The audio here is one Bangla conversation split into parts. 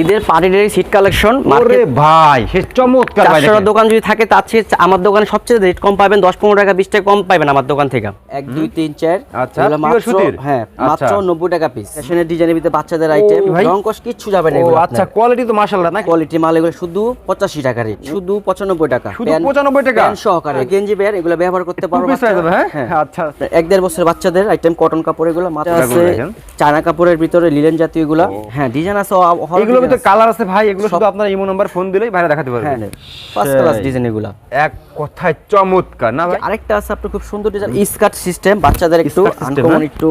ঈদের পার্টি ডে সিট কালেকশন ওরে ভাই সে চমৎকার ভাই দেখেন। দোকান যদি থাকে তার চেয়ে আমার দোকানে সবচেয়ে রেট কম পাবেন দশ পনেরো টাকা বিশ টাকা কম পাবেন আমার দোকান থেকে। এক দুই তিন চার। আচ্ছা, এগুলো মাত্র সুতির? হ্যাঁ মাত্র আচ্ছা। নব্বই টাকা পিস ফ্যাশনের ডিজাইনের ভিতরে বাচ্চাদের আইটেম রং কষ কিচ্ছু যাবে না ও এগুলো আচ্ছা কোয়ালিটি তো মাশাআল্লাহ না? কোয়ালিটি মাল এগুলো শুধু পঁচাশি টাকা রেট শুধু পঁচানব্বই টাকা। শুধু 95 টাকা? প্যান্ট সহকারে গেঞ্জি বের এগুলো ব্যবহার করতে পারব হয়ে। হ্যাঁ? আচ্ছা এক দেড় বছর বাচ্চাদের আইটেম কটন কাপড় এগুলো মাত্র আছে দেখেন। চায়না কাপড়ের ভিতরে লিলেন জাতীয় এগুলো। হ্যাঁ ডিজাইন আছে এগুলোর ভিতরে কালার আছে ভাই এগুলো শুধু আপনার ইমো নাম্বার ফোন দিলেই বাইরে দেখাতে হ্যাঁ পারবেন ফার্স্ট ক্লাস ডিজাইন এগুলো। এক কথায় চমৎকার না ভাই? আরেকটা আছে আপনার খুব সুন্দর ডিজাইন স্কার্ট সিস্টেম বাচ্চাদের একটু আনকমন হ্যাঁ? একটু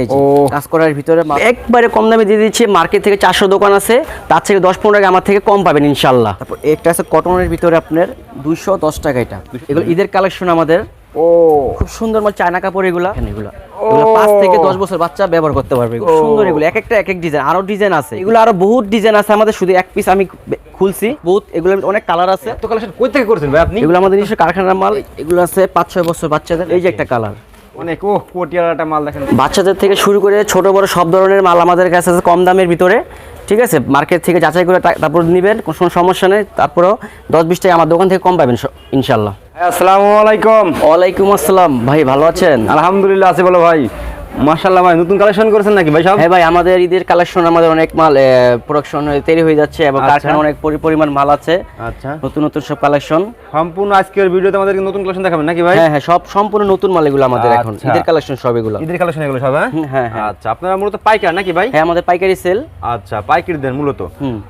এই যে কাজ করার ভিতরে একবারে কম দামে দিয়ে দিচ্ছি মার্কেট থেকে চারশো দোকান আছে তার থেকে দশ পনেরো টাকা আমার থেকে কম পাবেন ইনশাল্লাহ। তারপর একটা আছে কটনের ভিতরে আপনার দুইশো দশ টাকা এটা। এগুলো ঈদের কালেকশন আমাদের। ও। খুব সুন্দর মাল চায়না কাপড় এগুলা। এগুলো। এগুলো পাঁচ থেকে দশ বছর বাচ্চা ব্যবহার করতে পারবে সুন্দর এগুলো এক একটা এক এক ডিজাইন আরও ডিজাইন আছে। এগুলো আরও বহুত ডিজাইন আছে আমাদের শুধু এক পিস আমি খুলছি। বহুত এগুলো অনেক কালার আছে। কালেকশন কই থেকে করছেন ভাই আপনি? এগুলো আমাদের নিজস্ব কারখানার মাল এগুলো আছে পাঁচ ছয় বছর বাচ্চাদের। এই যে একটা কালার অনেক ও মাল দেখেন। বাচ্চাদের থেকে শুরু করে ছোট বড় সব ধরনের মাল আমাদের কাছে আছে কম দামের ভিতরে। ঠিক আছে? মার্কেট থেকে যাচাই করে তারপর নেবেন কোনো সমস্যা নেই। তারপরেও দশ বিশ টাকা আমার দোকান থেকে কম পাবেন ইনশাল্লাহ আসসালামু আলাইকুম। ওয়ালাইকুম আসসালাম। ভাই ভালো আছেন? আলহামদুলিল্লাহ আছে বলো ভাই। মাশাআল্লাহ ভাই নতুন কালেকশন করেছেন নাকি ভাই সব? হ্যাঁ ভাই আমাদের ঈদের কালেকশন আমাদের অনেক মাল প্রোডাকশন তৈরি হয়ে যাচ্ছে এবং আচ্ছা। কারখানা অনেক পরিমাণ মাল আছে। আচ্ছা। নতুন নতুন সব কালেকশন সম্পূর্ণ আজকের ভিডিওতে নতুন কালেকশন দেখাবেন নাকি ভাই? হ্যাঁ হ্যাঁ সব সম্পূর্ণ নতুন মাল এগুলো আমাদের এখন। আচ্ছা। ঈদের কালেকশন সব এগুলো। ঈদের কালেকশন এগুলো সব হ্যাঁ? হ্যাঁ, হ্যাঁ। আচ্ছা আপনারা মূলত পাইকার নাকি ভাই? হ্যাঁ আমাদের পাইকারি সেল আচ্ছা পাইকারি দেন মূলত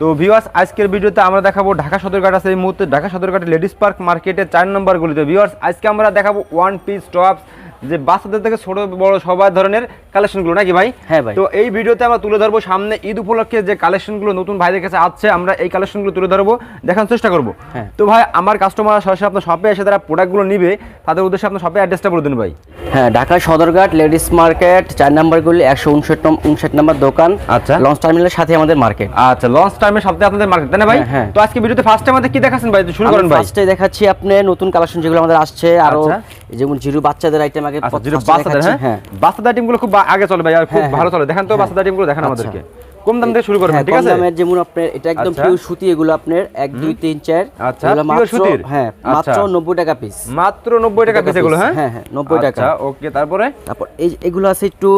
তো ভিউয়ার্স আজকের ভিডিওতে আমরা দেখাবো ঢাকা সদরঘাট আছে এই মুহূর্তে। ঢাকা সদরঘাট লেডিস পার্ক মার্কেটের চার নম্বর গলিতে। ভিউয়ার্স আজকে আমরা দেখাবো ওয়ান পিস টপস যে বাচ্চাদের থেকে ছোট বড় সবার ধরনের কালেকশনগুলো নাকি ভাই হ্যাঁ ভাই। তো এই ভিডিওতে আমরা তুলে ধরবো সামনে ঈদ উপলক্ষে যে কালেকশনগুলো নতুন ভাইদের কাছে আছে আমরা এই কালেকশনগুলো তুলে ধরবো দেখার চেষ্টা করব হ্যাঁ। তো ভাই আমার কাস্টমার সরাসরি আপনার শপে এসে তারা প্রোডাক্টগুলো নিবে তাদের উদ্দেশ্যে আপনার শপে অ্যাড্রেসটা বলে দিন ভাই হ্যাঁ ঢাকা সদরঘাট লেডিস মার্কেট চার নাম্বার গুলি একশো উনষাট উনষাট নাম্বার দোকান আচ্ছা। লঞ্চ টার্মিনালের সাথে আমাদের মার্কেট আচ্ছা লঞ্চ টাইমের সাথে আপনাদের মার্কেট তাই না ভাই হ্যাঁ, হ্যাঁ। তো আজকে ভিডিওতে ফার্স্ট আমাদের কি দেখাচ্ছেন ভাই তো শুরু করেন ভাই ফার্স্টে দেখাচ্ছি আপনি নতুন কালেকশন যেগুলো আমাদের আসছে আরও আচ্ছা। যেমন জিরো বাচ্চাদের আইটেম আগে আচ্ছা বাচ্চাদের হ্যাঁ? বাচ্চাদের টিমগুলো খুব আগে চলে ভাই আর খুব হ্যাঁ, ভালো হ্যাঁ। চলে। দেখেন তো বাচ্চাদের দেখেন আচ্ছা। আমাদেরকে কম দাম থেকে শুরু করবেন হ্যাঁ, ঠিক আছে? দামের যেমন আপনার এটা একদম আচ্ছা। পিওর সুতি এগুলো আপনার এক দুই তিন চার। আচ্ছা, এগুলো মাত্র সুতির? হ্যাঁ মাত্র আচ্ছা। নব্বই টাকা পিস মাত্র নব্বই টাকা পিস এগুলো হ্যাঁ? হ্যাঁ, হ্যাঁ, 90 টাকা। আচ্ছা ওকে তারপরে? তারপর এই এগুলো আছে একটু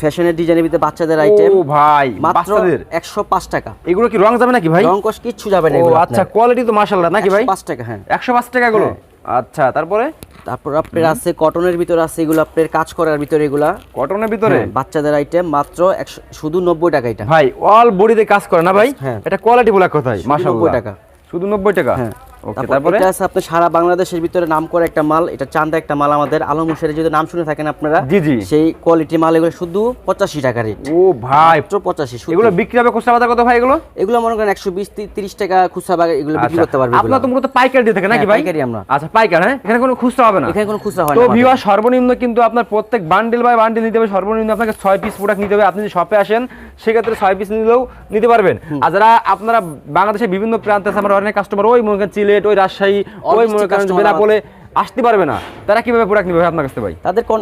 ফ্যাশনের ডিজাইনের ভিতরে বাচ্চাদের আইটেম ও ভাই মাত্র বাচ্চাদের? একশো পাঁচ টাকা। এগুলো কি রং যাবে নাকি ভাই? রং কিচ্ছু যাবে না এগুলো আচ্ছা কোয়ালিটি তো মাশাআল্লাহ নাকি ভাই? পাঁচ টাকা হ্যাঁ। একশো পাঁচ টাকা এগুলো? আচ্ছা তারপরে? তারপর আপনার আছে কটনের ভিতরে আছে এগুলো আপনার কাজ করার ভিতরে এগুলা। কটনের ভিতরে? হ্যাঁ, বাচ্চাদের আইটেম মাত্র একশো শুধু নব্বই টাকা এটা। ভাই অল বডিতে কাজ করে না ভাই? হ্যাঁ। এটা কোয়ালিটি বলা কথাই শুধু নব্বই টাকা। শুধু নব্বই টাকা? হ্যাঁ। ওকে তারপরে এটা আছে আপনার সারা বাংলাদেশের ভিতরে নাম করা একটা মাল এটা চান্দা একটা মাল আমাদের। আলম হোসেনের যদি নাম শুনে থাকেন আপনারা জি, জি। সেই কোয়ালিটি মাল এগুলো শুধু পঁচাশি টাকা রেট ও ভাই পঁচাশি এগুলো বিক্রি হবে খুচরা বাজার কত ভাই এগুলো? এগুলো মনে করেন একশো বিশ তিরিশ টাকা খুচরা বাগে এগুলো বিক্রি করতে পারবে আপনার তো মূলত পাইকারি দিয়ে থাকে নাকি হ্যাঁ, ভাই? পাইকারি আমরা। আচ্ছা পাইকার হ্যাঁ? এখানে কোনো খুচরা হবে না। এখানে কোনো খুচরা হয় তো না আমাদের। ভিউয়ার সর্বনিম্ন কিন্তু আপনার প্রত্যেক বান্ডেল বাই বান্ডেল নিতে হবে সর্বনিম্ন আপনাকে ছয় পিস প্রোডাক্ট নিতে হবে। আপনি যদি শপে আসেন সেক্ষেত্রে ছয় পিস নিলেও নিতে পারবেন। আর যারা আপনারা বাংলাদেশের বিভিন্ন প্রান্তে আছে আমার অনেক কাস্টমার ওই মনে করেন সিলেট ওই রাজশাহী ওই মনে করেন বেনাপোলে আসতে পারবে না। তারা কীভাবে প্রোডাক্ট নিবে আপনার কাছ ভাই? তাদের কোন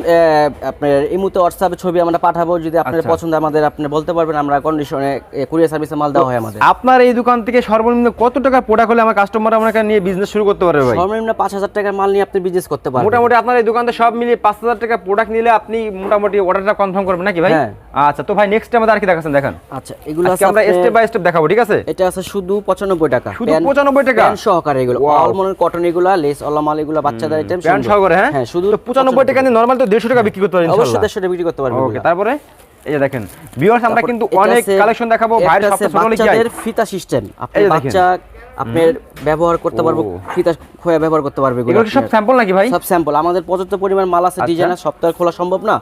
আপনার এই মুহূর্তে হোয়াটসঅ্যাপে ছবি আমরা পাঠাবো যদি আপনার আচ্ছা। পছন্দ আমাদের আপনি বলতে পারবেন আমরা কন্ডিশনে কুরিয়ার সার্ভিসে মাল দেওয়া হয় আমাদের। আপনার এই দোকান থেকে সর্বনিম্ন কত টাকা প্রোডাক্ট হলে আমার কাস্টমার আপনাকে নিয়ে বিজনেস শুরু করতে পারবে ভাই? সর্বনিম্ন পাঁচ হাজার টাকার মাল নিয়ে আপনি বিজনেস করতে পারবেন। মোটামুটি আপনার এই দোকানতে সব মিলিয়ে পাঁচ হাজার টাকা প্রোডাক্ট নিলে আপনি মোটামুটি অর্ডারটা কনফার্ম করবেন নাকি ভাই? হ্যাঁ। আচ্ছা তো ভাই নেক্সট টাইম আর কি দেখাচ্ছেন দেখান। আচ্ছা এগুলো আছে আমরা স্টেপ বাই স্টেপ দেখাবো ঠিক আছে? এটা আছে শুধু পঁচানব্বই টাকা। শুধু 95 টাকা? সহকারে এগুলো. অল মনের কটন এগুলো লেস অলা মাল এগুলো বাচ্চাদের আইটেম ব্র্যান্ড সহকারে হ্যাঁ? হ্যাঁ শুধু তো পঁচানব্বই টাকা নিয়ে নরমাল তো দেড়শো টাকা বিক্রি করতে পারেন অবশ্যই দেড়শো টাকা বিক্রি করতে পারবেন ওকে তারপরে এই যে দেখেন ভিউয়ার্স আমরা কিন্তু অনেক কালেকশন দেখাবো ভাইয়ের সবচেয়ে ছোট কি ফিতা সিস্টেম। আপনি বাচ্চা আপনার ব্যবহার করতে পারব ফিতা খোয়া ব্যবহার করতে পারবে এগুলো সব স্যাম্পল নাকি ভাই? সব স্যাম্পল আমাদের পর্যাপ্ত পরিমাণ মাল আছে আচ্ছা। ডিজাইন সপ্তাহে খোলা সম্ভব না।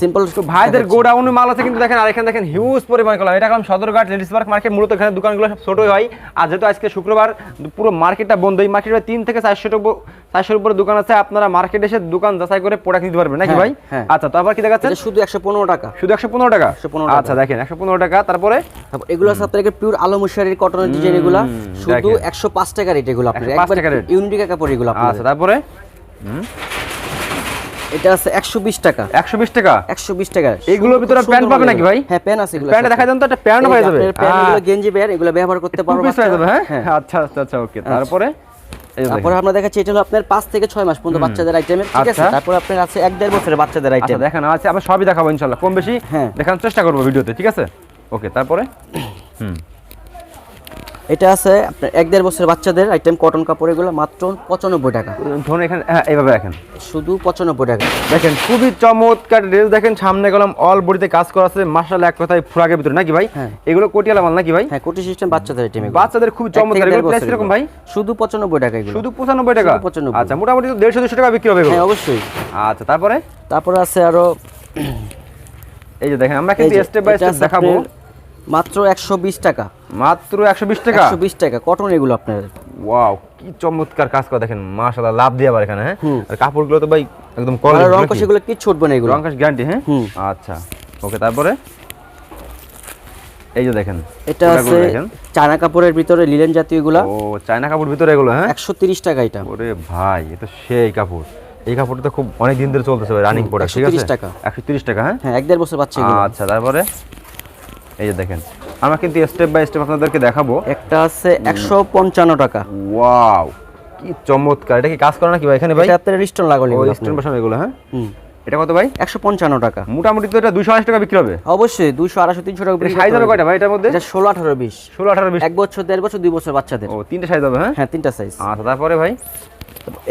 সিম্পল ভাইদের গোডাউনে মাল আছে কিন্তু দেখেন আর এখানে দেখেন হিউজ পরিমাণ কলম এটা কারণ সদরঘাট লেডিস পার্ক মার্কেট মূলত এখানে দোকানগুলো সব ছোটই হয়। আর যেহেতু আজকে শুক্রবার পুরো মার্কেটটা বন্ধ। এই মার্কেটে তিন থেকে চারশো চারশোর উপরে দোকান আছে। আপনারা মার্কেটে এসে দোকান যাচাই করে প্রোডাক্ট নিতে পারবেন। নাকি হ্যাঁ, ভাই? হ্যাঁ। আচ্ছা তারপর কি দেখাচ্ছেন? এটা শুধু একশো পনেরো টাকা। শুধু একশো পনেরো টাকা? 115 টাকা। আচ্ছা দেখেন একশো পনেরো টাকা। তারপরে? এগুলো আপনার পিওর আলো মশারির কটনের ডিজাইন এগুলা। শুধু। একশো পাঁচ টাকা রেট এগুলো আপনার। 105 একবার টাকা। ইউনিক কাপড় এগুলো আচ্ছা তারপরে? এটা আছে একশো বিশ টাকা। একশো বিশ টাকা? একশো বিশ টাকা। এইগুলোর ভিতরে প্যান্ট পাবে নাকি ভাই? হ্যাঁ প্যান্ট আছে এগুলো প্যান্টটা দেখা দেন তো একটা প্যান্ট হয়ে যাবে। প্যান্ট এগুলো গেঞ্জি প্যান্ট এগুলো ব্যবহার করতে পারব হয়ে? হ্যাঁ। আচ্ছা আচ্ছা আচ্ছা ওকে তারপরে? যে তারপরে দেখেন। আমরা দেখাচ্ছি এটা হলো আপনার পাঁচ থেকে ছয় মাস পর্যন্ত বাচ্চাদের আইটেমের ঠিক আছে? আচ্ছা। তারপর আপনার আছে এক দেড় বছরের বাচ্চাদের আচ্ছা আইটেম দেখেন আচ্ছা আমরা সবই দেখাবো ইনশাল্লাহ। কম বেশি হ্যাঁ। দেখানোর চেষ্টা করব ভিডিওতে ঠিক আছে? ওকে তারপরে? হুম। এটা আছে আপনার এক দেড় বছরের বাচ্চাদের আইটেম কটন কাপড় এগুলো মাত্র পঁচানব্বই টাকা। ধরুন এখানে হ্যাঁ এইভাবে দেখেন শুধু পঁচানব্বই টাকা। দেখেন খুবই চমৎকার ড্রেস দেখেন সামনে গেলাম অল বডিতে কাজ করা আছে মার্শাল এক কথায় ফ্রাকের ভিতরে নাকি ভাই? হ্যাঁ। এগুলো কোটিয়ালা মাল নাকি ভাই? হ্যাঁ কোটি সিস্টেম বাচ্চাদের আইটেম বাচ্চাদের খুবই চমৎকার এগুলো প্রাইস কীরকম ভাই? শুধু পঁচানব্বই টাকা এগুলো। শুধু পঁচানব্বই টাকা? 95 আচ্ছা মোটামুটি তো দেড়শো দুশো টাকা বিক্রি হবে হ্যাঁ অবশ্যই। আচ্ছা তারপরে? তারপরে আছে আরও এই যে দেখেন আমরা কিন্তু স্টেপ বাই স্টেপ দেখাবো। মাত্র একশো বিশ টাকা। মাত্র একশো বিশ টাকা? একশো বিশ টাকা কটন এগুলো আপনার। ওয়াও কি চমৎকার কাজ করা দেখেন মাশাআল্লাহ লাভ দিয়ে আবার এখানে হ্যাঁ? আর কাপড়গুলো তো ভাই একদম রং কষে এগুলো কিচ্ছু উঠবে না এগুলো। গ্যারান্টি হ্যাঁ? আচ্ছা ওকে তারপরে? এই যে দেখেন এটা আছে চায়না কাপড়ের ভিতরে লিলেন জাতীয় এগুলা। ও চায়না কাপড় ভিতরে এগুলো হ্যাঁ? একশো তিরিশ টাকা এটা। ওরে ভাই তো সেই কাপড়। এই কাপড়টা তো খুব অনেক দিন ধরে চলতেছে রানিং প্রোডাক্ট ঠিক আছে? 130 টাকা। একশো তিরিশ টাকা হ্যাঁ? হ্যাঁ এক দেড় বছর এগুলো। আচ্ছা তারপরে? এই যে দেখেন আমরা কিন্তু স্টেপ বাই স্টেপ আপনাদেরকে দেখাবো। একটা আছে একশো পঞ্চান্ন টাকা। ওয়াও কি চমৎকার। এটা কি কাজ করে নাকি ভাই? এখানে ভাই? আপনার রিস্টন লাগানো স্টেন বসানো এগুলো হ্যাঁ? হুম। এটা কত ভাই? একশো পঞ্চান্ন টাকা। মোটামুটি তো এটা দুশো আশি টাকা বিক্রি হবে। অবশ্যই দুশো আড়াইশো তিনশো টাকা বিক্রি সাইজ হবে কয়টা ভাই এটার মধ্যে? এটা ষোলো আঠারো বিশ। ষোলো আঠারো বিশ। এক বছর দেড় বছর দুই বছর বাচ্চাদের। ও তিনটে সাইজ হবে হ্যাঁ? হ্যাঁ তিনটা সাইজ আচ্ছা তারপরে ভাই?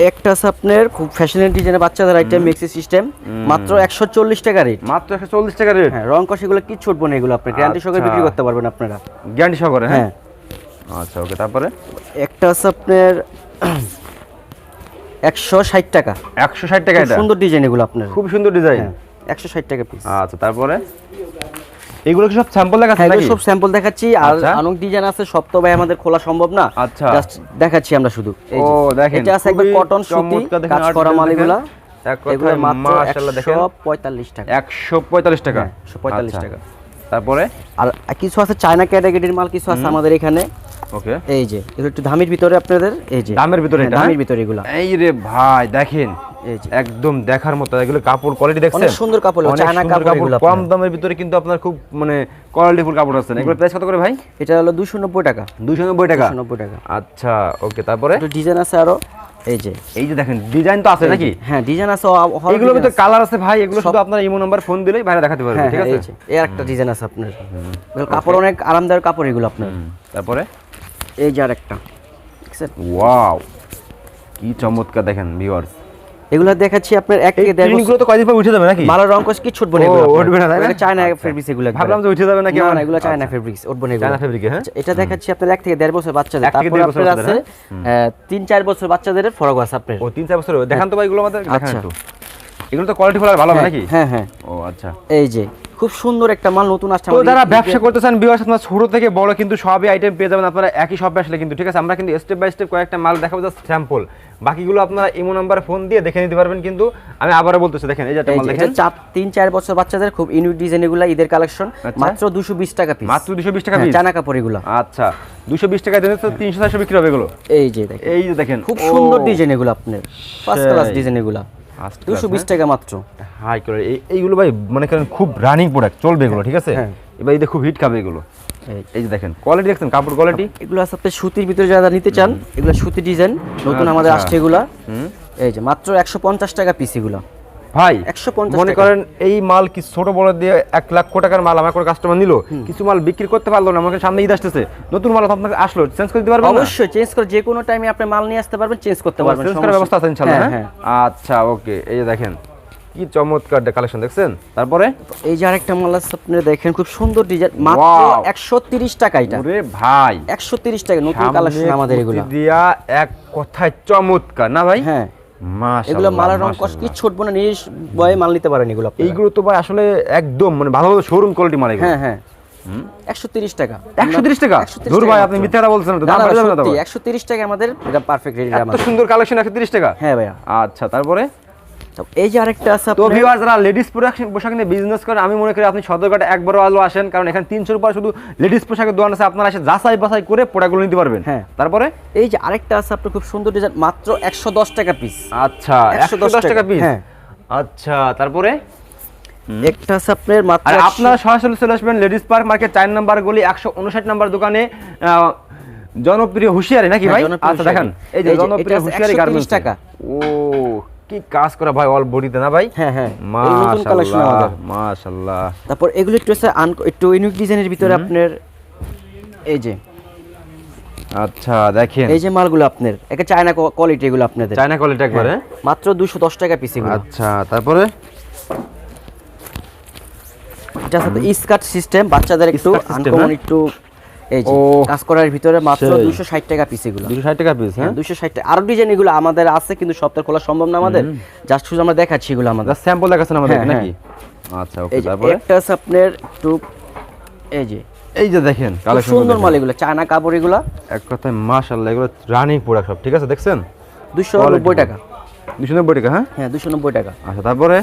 একটা আছে আপনার খুব ফ্যাশনের ডিজাইনের বাচ্চাদের আইটেম মেক্সি সিস্টেম মাত্র একশো চল্লিশ টাকা রেট মাত্র একশো চল্লিশ টাকা রেট হ্যাঁ রং কষ এগুলো কিচ্ছু উঠবো না এগুলো আপনার গ্যারান্টি সহকারে আচ্ছা। বিক্রি করতে পারবেন আপনারা। গ্যারান্টি সহকারে হ্যাঁ? হ্যাঁ। আচ্ছা ওকে তারপরে? একটা আছে আপনার একশো ষাট টাকা। একশো ষাট টাকা সুন্দর ডিজাইন এগুলো আপনার। খুব সুন্দর ডিজাইন হ্যাঁ একশো ষাট টাকা পিস আচ্ছা তারপরে? এগুলো কি সব স্যাম্পল দেখা হ্যাঁ নাকি সব স্যাম্পল দেখাচ্ছি আর আচ্ছা। অনেক ডিজাইন আছে সব তো ভাই আমাদের খোলা সম্ভব না আচ্ছা। জাস্ট দেখাচ্ছি আমরা শুধু এই ও যে। দেখেন এটা আছে একবার কটন সুতি কাজ করা মাল দেখেন। এক কথায় এগুলো মাত্র মাশাআল্লাহ দেখেন। একশো পঁয়তাল্লিশ টাকা একশো পঁয়তাল্লিশ টাকা হ্যাঁ, 145 আচ্ছা। টাকা। তারপরে? আর কিছু আছে চায়না ক্যাটাগরির মাল কিছু আছে আমাদের এখানে। ওকে। এই যে এগুলো একটু দামের ভিতরে আপনাদের এই যে। দামের ভিতরে হ্যাঁ, এটা, দামের হ্যাঁ? ভিতরে এগুলা। এই রে ভাই দেখেন একদম দেখার মতো এগুলো কাপড় কোয়ালিটি দেখছেন? অনেক সুন্দর কাপড়, চায়না কাপড় কম দামের ভিতরে কিন্তু আপনার খুব মানে কোয়ালিটিফুল কাপড় আছে। এগুলো প্রাইস কত করে ভাই? এটা হলো দুশো নব্বই টাকা। দুইশো নব্বই টাকা? দুশো নব্বই টাকা। আচ্ছা ওকে তারপরে? একটু ডিজাইন আছে আরও। এই যে। এই যে দেখেন ডিজাইন তো আছে নাকি? হ্যাঁ ডিজাইন আছে এগুলো ভিতরে কালার আছে। ভাই এগুলো শুধু আপনার ইমো নাম্বার ফোন দিলেই ভাইরা দেখাতে পারবে হ্যাঁ ঠিক হ্যাঁ, আছে? এই একটা ডিজাইন আছে আপনার। কাপড় অনেক আরামদায়ক কাপড় এগুলো আপনার। তারপরে? এই যে আরেকটা ওয়াও কি চমৎকার দেখেন ভিউয়ার্স এগুলো দেখাচ্ছি আপনার এক থেকে দেড় বছর। তো কয়দিন পর উঠে যাবে নাকি? মালার রং কষ কি ছুটবো না এগুলো উঠবে না, তাই না? চায়না আচ্ছা। ফেব্রিক্স এগুলো ভাবলাম যে উঠে যাবে নাকি না এগুলো চায়না আচ্ছা। ফেব্রিক্স উঠবো না চায়না ফেব্রিক হ্যাঁ? আচ্ছা, এটা দেখাচ্ছি আপনার এক থেকে দেড় বছর বাচ্চাদের। তারপর বছর আপনার আছে তিন চার বছর বাচ্চাদের ফরক আছে আপনার। ও তিন চার বছর দেখান তো ভাই এগুলো আমাদের দেখান আচ্ছা। একটু। এগুলো তো কোয়ালিটি ফুল ভালো হবে হ্যাঁ, নাকি? হ্যাঁ হ্যাঁ। ও আচ্ছা। এই যে খুব সুন্দর একটা মাল নতুন আসছে তো যারা ব্যবসা করতে চান বিওয়ার্স আপনার ছোট থেকে বড় কিন্তু সবই আইটেম পেয়ে যাবেন। আপনারা একই শপে আসলে কিন্তু ঠিক আছে? আমরা কিন্তু স্টেপ বাই স্টেপ কয়েকটা মাল দেখাবো জাস্ট স্যাম্পল বাকিগুলো আপনারা ইমো নাম্বার ফোন দিয়ে দেখে নিতে পারবেন কিন্তু। আমি আবারও বলতেছি দেখেন এই যে একটা মাল দেখেন। চার তিন চার বছর বাচ্চাদের খুব ইউনিক ডিজাইন এগুলা ঈদের কালেকশন আচ্ছা। মাত্র দুশো বিশ টাকা পিস মাত্র দুশো বিশ টাকা পিস চানা কাপড় এগুলা। আচ্ছা দুশো বিশ টাকা দিলে তো তিনশো চারশো বিক্রি হবে এগুলো। এই যে দেখেন। এই যে দেখেন খুব সুন্দর ডিজাইন এগুলো আপনার। ফার্স্ট ক্লাস ডিজাইন এগুলা। দুশো বিশ হ্যাঁ? টাকা মাত্র। হাই করে এইগুলো ভাই মনে করেন খুব রানিং প্রোডাক্ট চলবে এগুলো ঠিক আছে? এবার এবার ঈদে খুব হিট খাবে এগুলো। এই এই যে দেখেন কোয়ালিটি দেখছেন কাপড় কোয়ালিটি এগুলো আছে আপনার সুতির ভিতরে যারা নিতে চান এগুলো সুতি ডিজাইন নতুন আমাদের আচ্ছা। আসছে এগুলা। এই যে মাত্র একশো পঞ্চাশ টাকা পিস এগুলো। ভাই মনে করেন এই মাল কি ছোট বড় দিয়ে এক লক্ষ টাকার মাল আমার কোনো কাস্টমার নিল কিছু মাল বিক্রি করতে পারল না আমাকে সামনে ঈদ আসতেছে। নতুন মাল তো আপনাকে আসলো চেঞ্জ করে দিতে পারবেন অবশ্যই চেঞ্জ করে যে কোনো টাইমে আপনি মাল নিয়ে আসতে পারবেন চেঞ্জ করতে পারবেন চেঞ্জ করার ব্যবস্থা আছে ইনশাআল্লাহ হ্যাঁ, হ্যাঁ হ্যাঁ। আচ্ছা ওকে এই যে দেখেন কি চমৎকার কালেকশন দেখছেন? তারপরে? এই যে আরেকটা মাল আছে আপনি দেখেন খুব সুন্দর ডিজাইন মাত্র Wow! একশো তিরিশ টাকা এটা। ওরে ভাই। একশো তিরিশ টাকা নতুন কালেকশন আমাদের এগুলো। দিয়া এক কথায় চমৎকার না ভাই? হ্যাঁ। এগুলো মালার রং কষ মাশাআল্লাহ। কি না নিজ বয়ে মাল নিতে পারেন এগুলো এইগুলো তো ভাই আসলে একদম মানে ভালো শোরুম কোয়ালিটি মাল হ্যাঁ হ্যাঁ। একশো তিরিশ টাকা। একশো তিরিশ টাকা? 130 ভাই আপনি বলছেন না তো, দাম না, বেড়ে যাবে না তো সত্যি, ভাই? 130 টাকা আমাদের এটা পারফেক্ট রেট সুন্দর কালেকশন একশো তিরিশ টাকা? হ্যাঁ ভাইয়া। আচ্ছা তারপরে? এই যে আরেকটা আছে তো ভিউয়ার যারা লেডিস পোশাক পোশাক নিয়ে বিজনেস করেন আমি মনে করি আপনি সদরঘাটে একবারও আলো আসেন কারণ এখানে তিনশোর পর শুধু লেডিস পোশাকের দোকান আছে আপনারা এসে যাচাই বাছাই করে প্রোডাক্টগুলো নিতে পারবেন। হ্যাঁ। তারপরে? এই যে আরেকটা আছে আপনার খুব সুন্দর ডিজাইন মাত্র একশো দশ টাকা পিস আচ্ছা একশো দশ টাকা। পিস হ্যাঁ। আচ্ছা তারপরে? একটা আপনার মাত্র আপনারা সরাসরি চলে আসবেন লেডিস পার্ক মার্কেট চার নাম্বার গলি একশো উনষাট নাম্বার দোকানে জনপ্রিয় হুঁশিয়ারি নাকি হ্যাঁ, ভাই? আচ্ছা দেখেন এই যে জনপ্রিয় হুঁশিয়ারি গার্মেন্টস টাকা। ও কি কাজ করা ভাই অল বডিতে না ভাই? হ্যাঁ হ্যাঁ। মাশাআল্লাহ মাশাআল্লাহ তারপর এগুলো একটু একটু ইউনিক ডিজাইনের ভিতরে আপনার এই যে। আচ্ছা দেখেন। এই যে মালগুলো আপনার একটা চায়না কোয়ালিটি এগুলো আপনাদের। চায়না কোয়ালিটি একবারে? হ্যাঁ, মাত্র দুশো দশ টাকা পিস এগুলো। আচ্ছা তারপরে? এটা সাথে স্কার্ট সিস্টেম বাচ্চাদের একটু আনকমন হ্যাঁ? একটু এই যে কাজ করার ভিতরে মাত্র সেই। দুশো ষাট টাকা পিস এগুলো। টাকা পিস হ্যাঁ? দুশো ষাট টাকা। আরও ডিজাইন এগুলো আমাদের আছে কিন্তু সপ্তাহ খোলা সম্ভব না আমাদের। জাস্ট শুধু আমরা দেখাচ্ছি এগুলো আমাদের। স্যাম্পল দেখাচ্ছেন আমাদের নাকি? আচ্ছা ওকে এই যে তারপরে? একটা আপনার একটু এই যে। এই যে দেখেন কালেকশন সুন্দর মাল এগুলো চায়না কাপড় এগুলো। এক কথায় মাশাআল্লাহ এগুলো রানিং প্রোডাক্ট সব ঠিক আছে দেখছেন? দুশো Quality নব্বই ভালো। টাকা। দুশো নব্বই টাকা হ্যাঁ? হ্যাঁ দুশো নব্বই টাকা। আচ্ছা তারপরে?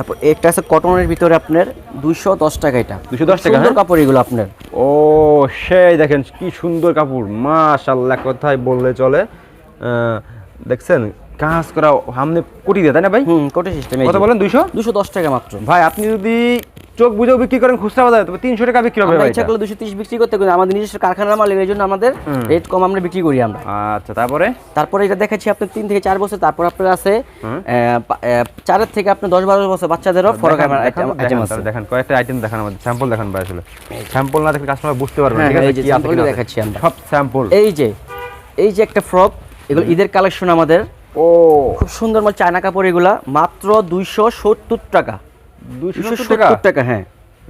তারপর একটা আছে কটনের ভিতরে আপনার দুশো দশ টাকা এটা। 210 টাকা, সুন্দর হ্যাঁ? কাপড় এগুলো আপনার। ও সেই দেখেন কি সুন্দর কাপড়। মাশাআল্লাহ কথাই বললে চলে। দেখছেন কাজ করা সামনে কোটি দিয়ে তাই না ভাই? হুম কোটি সিস্টেম কথা বলেন দুশো দুশো দশ টাকা মাত্র। ভাই আপনি যদি চোখ বুঝেও বিক্রি করেন খুচরা বাজারে তবে তিনশো টাকা বিক্রি হবে ইচ্ছা করলে দুশো তিরিশ বিক্রি করতে পারি আমাদের নিজস্ব কারখানার মাল এই জন্য আমাদের রেট কম আমরা বিক্রি করি আমরা। আচ্ছা তারপরে? তারপরে এটা দেখাচ্ছি আপনার তিন থেকে চার বছর তারপর আপনার আছে চারের থেকে আপনার দশ বারো বছর বাচ্চাদেরও ফরক দেখান, দেখান, আইটেম দেখান, আছে। দেখেন কয়েকটা আইটেম দেখান আমাদের স্যাম্পল দেখান ভাই আসলে। স্যাম্পল না দেখলে কাস্টমার বুঝতে পারবে না হ্যাঁ। দেখাচ্ছি আমরা। সব স্যাম্পল এই যে এই যে একটা ফ্রক এগুলো ঈদের কালেকশন আমাদের। ও। খুব সুন্দর মাল চায়না কাপড় এগুলা মাত্র দুইশো সত্তর টাকা। টাকা। সত্তর টাকা হ্যাঁ।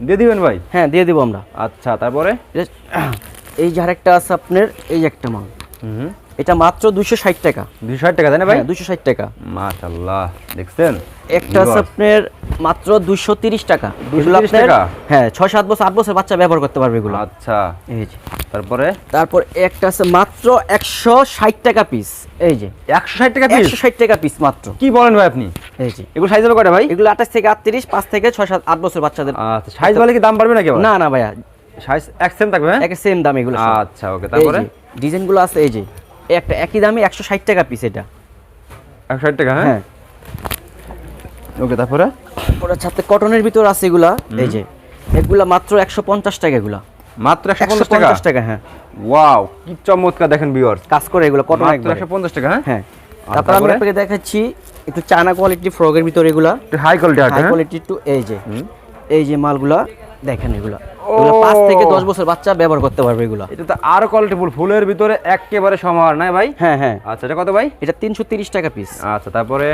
দিয়ে দিবেন ভাই? হ্যাঁ দিয়ে দেবো আমরা। আচ্ছা তারপরে? এই যে আরেকটা আছে আপনার এই একটা মাল। হুম। এটা মাত্র দুশো ষাট টাকা। দুইশো ষাট টাকা তাই না ভাই? হ্যাঁ দুশো ষাট টাকা। মাশাল্লাহ দেখছেন? একটা আছে আপনার মাত্র দুশো তিরিশ টাকা। 230 টাকা? হ্যাঁ ছয় সাত বছর আট বছর বাচ্চা ব্যবহার করতে পারবে এগুলো। আচ্ছা। এই যে। তারপরে? তারপর একটা আছে মাত্র একশো ষাট টাকা পিস এই যে। একশো ষাট টাকা পিস একশো ষাট টাকা পিস মাত্র। কি বলেন ভাই আপনি? এই যে। এগুলো সাইজ হবে কয়টা ভাই? এগুলো আঠাশ থেকে আটত্রিশ পাঁচ থেকে ছয় সাত আট বছর বাচ্চাদের। আচ্ছা সাইজ বলে কি দাম বাড়বে নাকি? না না ভাইয়া। সাইজ এক সেম থাকবে হ্যাঁ? একে সেম দাম এগুলো আচ্ছা ওকে তারপরে? ডিজাইনগুলো আছে এই যে। একটা একই দামে একশো ষাট টাকা পিস এটা। একশো ষাট টাকা হ্যাঁ? হ্যাঁ। ওকে তারপরে? ওরা কটনের ভিতর আছে এগুলা এই যে। এগুলা মাত্র একশো পঞ্চাশ টাকা এগুলা। মাত্র একশো পঞ্চাশ টাকা? হ্যাঁ। ওয়াও কি চমৎকার দেখেন ভিউয়ার্স কাজ করে এগুলো কটন মাত্র একশো পঞ্চাশ টাকা হ্যাঁ? হ্যাঁ। তারপর আমি? আপনাকে দেখাচ্ছি একটু চায়না কোয়ালিটি ফ্রকের ভিতরে এগুলা। হাই কোয়ালিটি হাই কোয়ালিটি একটু এই যে। এই যে মালগুলা। দেখেন এগুলা। পাঁচ থেকে দশ বছর বাচ্চা ব্যবহার করতে পারবে এগুলা। এটা তো আরও কোয়ালিটি ফুল। ফুলের ভিতরে একেবারে সমাহার নাই ভাই? হ্যাঁ হ্যাঁ। আচ্ছা এটা কত ভাই? এটা তিনশো তিরিশ টাকা পিস আচ্ছা তারপরে?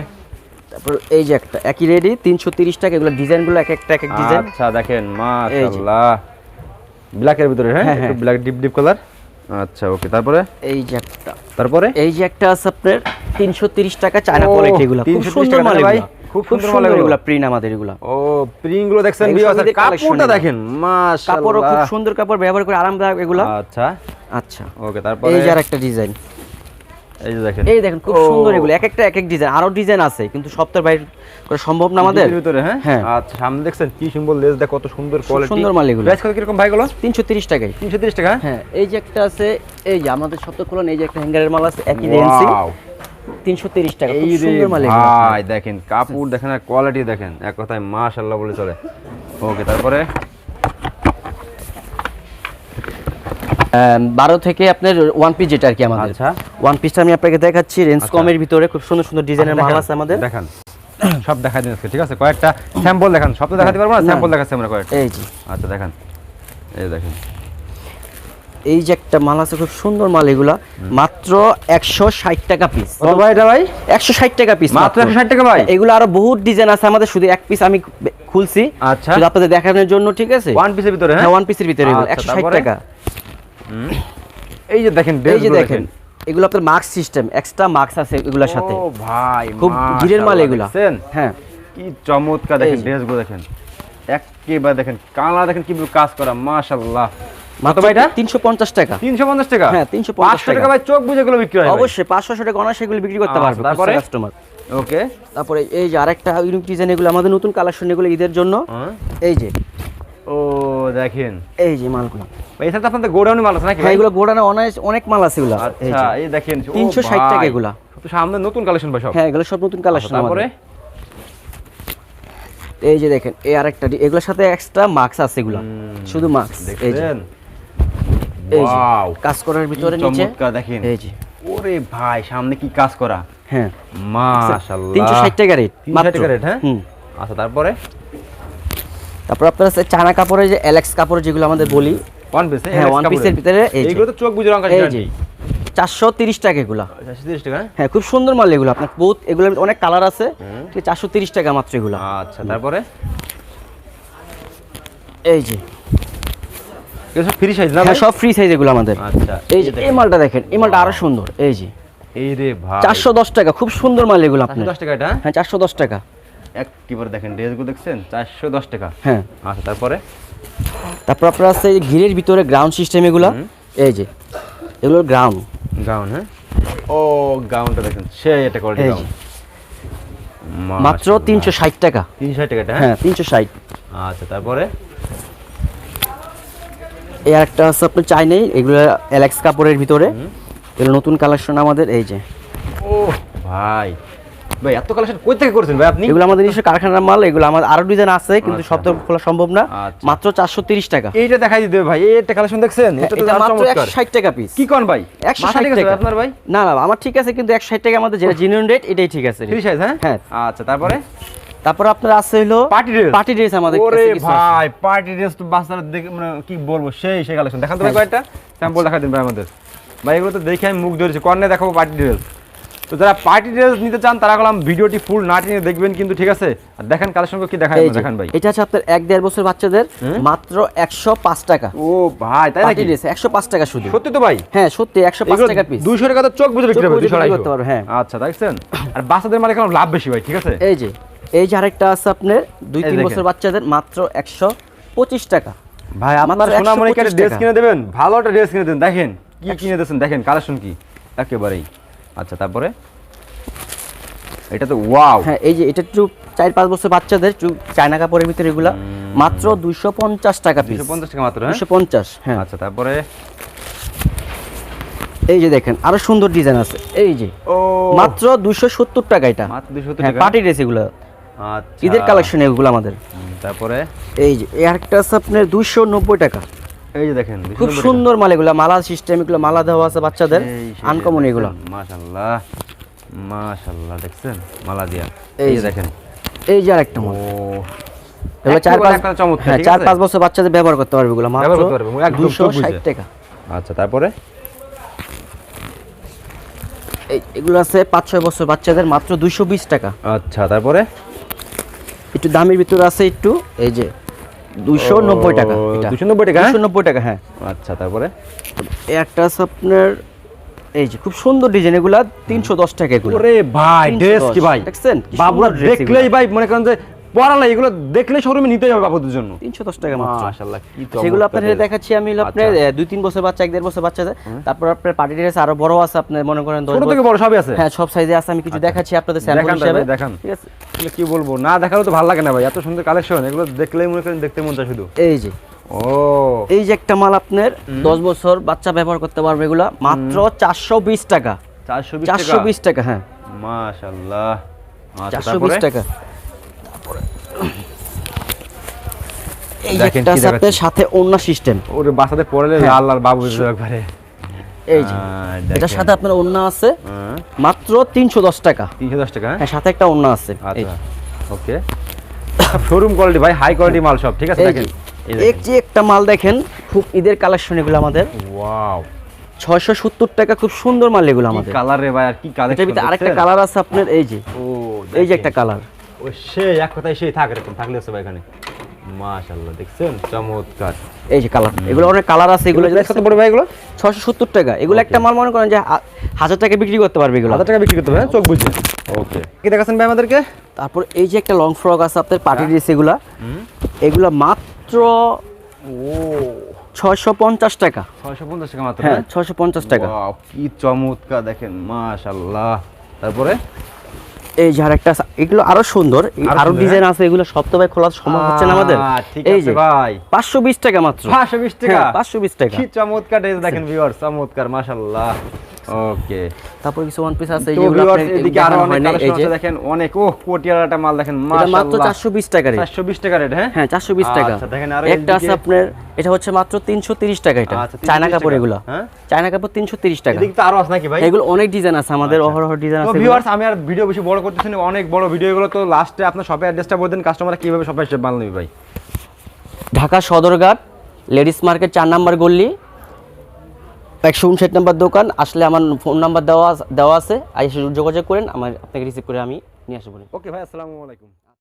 তারপর এই যে একটা একই রেডি তিনশো তিরিশ টাকা। এগুলো ডিজাইনগুলো এক একটা এক এক ডিজাইন আচ্ছা দেখেন। মাশাআল্লাহ। ব্ল্যাকের ভিতরে হ্যাঁ? হ্যাঁ, একটু। ব্ল্যাক ডিপ ডিপ কালার আচ্ছা ওকে তারপরে? এই যে একটা। তারপরে? এই যে একটা আছে আপনার তিনশো তিরিশ টাকা চায়না কোয়ালিটি এগুলো। খুব সুন্দর মাল ভাই? খুব সুন্দর মাল এগুলো। প্রিন্ট আমাদের এগুলা। ও প্রিংগুলো দেখছেন বিয়াস কাপড়টা দেখেন মাশাআল্লাহ কাপড়ও খুব সুন্দর কাপড় ব্যবহার করে আরামদায়ক এগুলা। আচ্ছা। আচ্ছা। ওকে তারপরে? এই যে আর একটা ডিজাইন এই যে দেখেন। এই দেখেন খুব সুন্দর এগুলো এক একটা এক এক ডিজাইন আরও ডিজাইন আছে কিন্তু সপ্তাহের বাইরে করা সম্ভব না আমাদের। ভিতরে হ্যাঁ? হ্যাঁ। আচ্ছা সামনে দেখছেন কি সুন্দর লেস দেখ কত সুন্দর কোয়ালিটি সুন্দর মাল এগুলো। প্রাইস কত কীরকম ভাই গুলো তিনশো তিরিশ টাকায়। 330 টাকা? হ্যাঁ এই যে একটা আছে এই যে আমাদের সপ্তাহ খোলন এই যে একটা হ্যাঙ্গারের মাল আছে একই রেঞ্জে Wow! তিনশো তিরিশ টাকা খুব এই সুন্দর মাল ভাই দেখেন কাপড় দেখেন আর কোয়ালিটি দেখেন। এক কথায় মাশাআল্লাহ বলে চলে। ওকে তারপরে? বারো থেকে আপনার ওয়ান পিস যেটা আর কি আমাদের। আচ্ছা। ওয়ান পিসটা আমি আপনাকে দেখাচ্ছি রেঞ্জ আচ্ছা। কমের ভিতরে খুব সুন্দর সুন্দর ডিজাইনের মাল আছে আমাদের। দেখান। সব দেখা দিন আজকে ঠিক আছে? কয়েকটা স্যাম্পল দেখান সব তো দেখাতে পারব না। স্যাম্পল দেখাচ্ছি আমরা কয়েকটা। এই যে। আচ্ছা দেখান। এই দেখেন। এই যে একটা মাল আছে খুব সুন্দর মাল এগুলা। মাত্র একশো ষাট টাকা পিস ভাই এটা ভাই? একশো ষাট টাকা পিস মাত্র 160 টাকা ভাই? এগুলো আরও বহুত ডিজাইন আছে আমাদের শুধু এক পিস আমি খুলছি। আচ্ছা। আপনাদের দেখানোর জন্য ঠিক আছে? ওয়ান পিসের ভিতরে হ্যাঁ? হ্যাঁ ওয়ান পিসের ভিতরে আচ্ছা, একশো ষাট টাকা। এই যে দেখেন এই যে দেখেন এগুলো আপনার মার্কস সিস্টেম এক্সট্রা মার্কস আছে এগুলোর সাথে। ও ভাই খুব গিরের মাল এগুলো। হ্যাঁ। কি চমৎকার দেখেন। ড্রেসগুলো দেখেন। একেবারে দেখেন কালা দেখেন কি কাজ করা মাশাআল্লাহ। মাত্র এটা? টাকা। তিনশো পঞ্চাশ টাকা? হ্যাঁ, 350 টাকা। ভাই চোখ বুঝে গুলো বিক্রি হয় অবশ্যই পাঁচশো টাকা অনার সেগুলো বিক্রি করতে আচ্ছা, পারবে তারপরে? Customer okay. তারপরে এই যে আরেকটা ইউনিক ডিজাইন এগুলো আমাদের নতুন কালেকশন এগুলো ঈদের জন্য। হ্যাঁ। এই যে। ও দেখেন। এই যে মালগুলো। ভাই আপনাদের গোডাউনে মাল আছে নাকি হ্যাঁ ভাই? এগুলো অনায়াস অনেক মাল আছে এগুলো। আচ্ছা এই দেখেন ও 360 টাকা ভাই, এগুলা। তো সামনে নতুন কালেকশন ভাই সব। হ্যাঁ এগুলো সব নতুন কালেকশন তারপরে? এই যে দেখেন এই আরেকটা এগুলোর সাথে এক্সট্রা মাস্ক আছে এগুলো। শুধু মাস্ক যে। ওয়াও কাজ করার ভিতরে নিচে। চমৎকার দেখেন। এই যে। ওরে ভাই সামনে কি কাজ করা? হ্যাঁ। মাশাআল্লাহ। তিনশো ষাট টাকা রেট 360 টাকা রেট হ্যাঁ? আচ্ছা তারপরে? তারপর আপনার আছে চায়না কাপড়ের যে এলেক্স কাপড় যেগুলো আমাদের বলি। ওয়ান পিস হ্যাঁ ওয়ান পিসের ভিতরে এই যে। এইগুলো তো চোখ বুঝে রঙ টাকা এগুলো। টাকা হ্যাঁ? হ্যাঁ খুব সুন্দর মাল এগুলো। আপনার বহুত এগুলো অনেক কালার আছে। ঠিক চারশো তিরিশ টাকা মাত্র এগুলো। আচ্ছা তারপরে? এই যে। ফ্রি সাইজ না হ্যাঁ সব ফ্রি সাইজ এগুলো আমাদের। আচ্ছা এই যে এই মালটা দেখেন এই মালটা আরও সুন্দর এই যে। এই রে ভাই। চারশো দশ টাকা খুব সুন্দর মাল এগুলো আপনার। দশ টাকা এটা? হ্যাঁ? হ্যাঁ চারশো দশ টাকা। এক কিবার দেখেন ড্রেসগুলো দেখছেন? চারশো দশ টাকা। হ্যাঁ। আচ্ছা তারপরে? তারপর আপনার আছে এই ঘিরের ভিতরে গ্রাউন্ড সিস্টেম এগুলো। এই যে এগুলো গ্রাউন্ড গাউন হ্যাঁ? ও গাউনটা দেখেন সে এটা কোয়ালিটি এই মাত্র তিনশো ষাট টাকা। তিনশো টাকা এটা হ্যাঁ? হ্যাঁ তিনশো ষাট। আচ্ছা তারপরে? এই আরেকটা আছে আপনার এগুলো এলেক্স কাপড়ের ভিতরে। এগুলো নতুন কালেকশন আমাদের এই যে। ও ভাই। ভাই এত কালেকশন কই থেকে করেছেন? ভাই আপনি? এগুলো আমাদের নিজস্ব কারখানার মাল এগুলো আমাদের আরও ডিজাইন আছে কিন্তু সব তো খোলা সম্ভব না। আচ্ছা। মাত্র চারশো তিরিশ টাকা। এইটা দেখাই দিতে ভাই এইটা কালেকশন দেখছেন? এটা তো মাত্র চমৎকার। একশো ষাট টাকা পিস কি কোন ভাই? একশো মাথা ষাট ঠিক আছে টাকা। আপনার ভাই? না না আমার ঠিক আছে কিন্তু একশো ষাট টাকা আমাদের যেটা জেনুইন রেট এটাই ঠিক আছে। ফ্রি সাইজ হ্যাঁ? হ্যাঁ। আচ্ছা তারপরে? তারপর আপনার আছে হলো পার্টি ড্রেস পার্টি ড্রেস আমাদের ওরে কাছে কিছু ভাই পার্টি ড্রেস তো বাচ্চারা দেখে মানে কি বলব সেই সেই কালেকশন দেখান তো ভাই কয়টা কয়েকটা। স্যাম্পল দেখা দিন ভাই আমাদের। ভাই এগুলো তো দেখে আমি মুখ ধরেছি। কর্নে দেখাবো পার্টি ড্রেস তো যারা পার্টি ড্রেস নিতে চান তারা গেলাম ভিডিওটি ফুল না টেনে দেখবেন কিন্তু ঠিক আছে? আর দেখেন কালেকশন কি দেখায় দেখান ভাই। এটা হচ্ছে আপনার এক দেড় বছর বাচ্চাদের মাত্র একশো পাঁচ টাকা। ও ভাই তাই নাকি? ড্রেস একশো পাঁচ টাকা শুধু। সত্যি তো ভাই? হ্যাঁ সত্যি একশো পাঁচ এগুলো টাকা পিস দুইশো টাকা তো চোখ বুঝে বিক্রি করতে পারবে, হ্যাঁ। আচ্ছা দেখছেন? আর বাচ্চাদের মানে কেমন লাভ বেশি ভাই ঠিক আছে? এই যে এই যে আরেকটা আছে আপনার দুই তিন বছর বাচ্চাদের মাত্র একশো পঁচিশ টাকা। ভাই আপনার সোনামণিকে 125 ড্রেস কিনে দেবেন ভালো একটা ড্রেস কিনে দেন দেখেন কি কিনে দিয়েছেন দেখেন কালেকশন কি একেবারেই। আচ্ছা তারপরে? এটা তো ওয়াও! হ্যাঁ এই যে এটা একটু চার পাঁচ বছর বাচ্চাদের একটু চায়না কাপড়ের ভিতরে এগুলা। মাত্র দুইশো পঞ্চাশ টাকা পিস পঞ্চাশ টাকা মাত্র হ্যাঁ? দুশো পঞ্চাশ হ্যাঁ। আচ্ছা তারপরে? এই যে দেখেন আরও সুন্দর ডিজাইন আছে। এই যে ও! মাত্র দুইশো সত্তর টাকা এটা। মাত্র দুশো টাকা? পার্টি ড্রেস এগুলো। আচ্ছা। ঈদের কালেকশন এগুলো আমাদের। তারপরে? এই যে এই আরেকটা আছে আপনার দুইশো নব্বই টাকা। এই যে দেখেন খুব সুন্দর মাল এগুলো মালা সিস্টেম এগুলো মালা দেওয়া আছে বাচ্চাদের আনকমন এগুলো। মাশাআল্লাহ মাশাআল্লাহ দেখছেন? মালা দিয়া। এই যে। দেখেন। এই যে আরেকটা ও মাল এগুলো চার পাঁচ হ্যাঁ চার পাঁচ বছর বাচ্চাদের ব্যবহার করতে পারবে এগুলো মাত্র দুশো ষাট। টাকা। আচ্ছা তারপরে? এই এগুলো আছে পাঁচ ছয় বছর বাচ্চাদের মাত্র দুইশো বিশ টাকা। আচ্ছা তারপরে? একটু দামের ভিতরে আছে একটু এই যে। দুইশো নব্বই টাকা ও, এটা। 290 টাকা, হ্যাঁ? দুশো নব্বই টাকা হ্যাঁ। আচ্ছা তারপরে? একটা আপনার এই যে খুব সুন্দর ডিজাইন এগুলা তিনশো দশ টাকা এগুলো। ওরে ভাই ড্রেস কি ভাই? দেখছেন? বাবুরা দেখলেই ভাই মনে করেন যে এগুলো দেখলে শোরুমে নিতে যাবে বাবুদের জন্য। তিনশো দশ টাকা সেগুলো আপনার দেখাচ্ছি আমি আপনার আচ্ছা। দুই তিন বছর বাচ্চা এক দেড় বছর বাচ্চা তারপর আপনার পার্টি ড্রেস আরও বড় আছে আপনার মনে করেন ছোট থেকে বড় সবই আছে? হ্যাঁ সব সাইজে আছে আমি কিছু দেখাচ্ছি আপনাদের স্যাম্পল হিসেবে। দেখান। ঠিক আছে। কি বলব? না তো ভালো লাগে না ভাই এত সুন্দর কালেকশন এগুলো দেখলেই মনে করেন দেখতে মন চায় শুধু। এই যে। ও। এই যে একটা মাল আপনার দশ বছর বাচ্চা ব্যবহার করতে পারবে এগুলা মাত্র চারশো বিশ টাকা। চারশো বিশ টাকা? হ্যাঁ। মাশাআল্লাহ। আচ্ছা চারশো বিশ টাকা এই যে দেখেন কি আছে সাথে অন্য সিস্টেম। ওরে বাচ্চাদের পড়লে হ্যাঁ। লাল লাল বাবু একবারে। এই যে। এটার সাথে আপনার অন্য আছে। হ্যাঁ, মাত্র তিনশো দশ টাকা। তিনশো দশ টাকা হ্যাঁ? হ্যাঁ সাথে একটা অন্য আছে। এই আচ্ছা। ওকে। শোরুম কোয়ালিটি ভাই হাই কোয়ালিটি মাল সব ঠিক আছে? এই দেখেন। যে, এক যে একটা মাল দেখেন খুব ঈদের কালেকশন এগুলো আমাদের। ওয়াও। ছয়শো সত্তর টাকা খুব সুন্দর মাল এগুলো আমাদের। কালার রে ভাই আর কি কালার আরেকটা কালার আছে আপনার এই যে। ও এই যে একটা কালার ও সে এক কথায় সেই থাক এরকম থাকলে ভাই এখানে। মাশাআল্লাহ দেখছেন? চমৎকার। এই যে কালার এগুলো অনেক কালার আছে এগুলো এগুলো কত পড়বে ভাই এগুলো? ছয়শো সত্তর টাকা। এগুলো একটা মাল মনে করেন যে হা- হাজার টাকা বিক্রি করতে পারবে এগুলো। হাজার টাকা বিক্রি করতে হবে হ্যাঁ? চোখ বুঝে। ওকে কি দেখাচ্ছেন ভাই আমাদেরকে? তারপর এই যে একটা লং ফ্রক আছে আপনার পার্টি হ্যাঁ। ড্রেস এগুলা। এগুলা মাত্র ও। ছয়শো পঞ্চাশ টাকা। ছয়শো পঞ্চাশ টাকা মাত্র হ্যাঁ হ্যাঁ? ছয়শো পঞ্চাশ টাকা। কি চমৎকার দেখেন মাশাআল্লাহ। তারপরে? এই যে আরেকটা এগুলো আরও সুন্দর আরও আরও ডিজাইন আছে এগুলো সব তো ভাই খোলা সম্ভব হচ্ছে না আমাদের। এই যে ভাই। পাঁচশো বিশ টাকা মাত্র। 520 টাকা? হ্যাঁ, পাঁচশো বিশ টাকা। কি চমৎকার ড্রেস দেখেন ভিউয়ার্স চমৎকার মাশাআল্লাহ। ওকে তারপর কিছু ওয়ান পিস আছে যেগুলো এদিকে আরও অনেক কালেকশন আছে দেখেন অনেক ও পটিয়ালাটা মাল দেখেন মাত্র মাশাআল্লাহ। চারশো বিশ টাকা রেট 420 টাকা রেট হ্যাঁ? হ্যাঁ চারশো বিশ টাকা। আচ্ছা, দেখেন আরও একটা আছে আপনার এটা হচ্ছে মাত্র তিনশো তিরিশ টাকা এটা আচ্ছা, 330 চায়না কাপড় এগুলো। হ্যাঁ? চায়না কাপড় তিনশো তিরিশ টাকা। এদিকে তো আরও আছে নাকি ভাই? এগুলো অনেক ডিজাইন আছে আমাদের অহরহ ডিজাইন আছে। ভিউয়ার্স আমি আর ভিডিও বেশি বড় করতেছি না অনেক বড় ভিডিও এগুলো তো লাস্টে আপনার শপের অ্যাড্রেসটা বলে দেন কাস্টমাররা কীভাবে শপে এসে মাল নেবে ভাই? ঢাকা সদরঘাট লেডিস মার্কেট চার নাম্বার গল্লি একশো উনষাট নাম্বার দোকান, আসলে আমার ফোন নাম্বার দেওয়া দেওয়া আছে আর যোগাযোগ করেন, আমার আপনাকে রিসিভ করে আমি নিয়ে আসব। ওকে ভাই, আসসালামু আলাইকুম।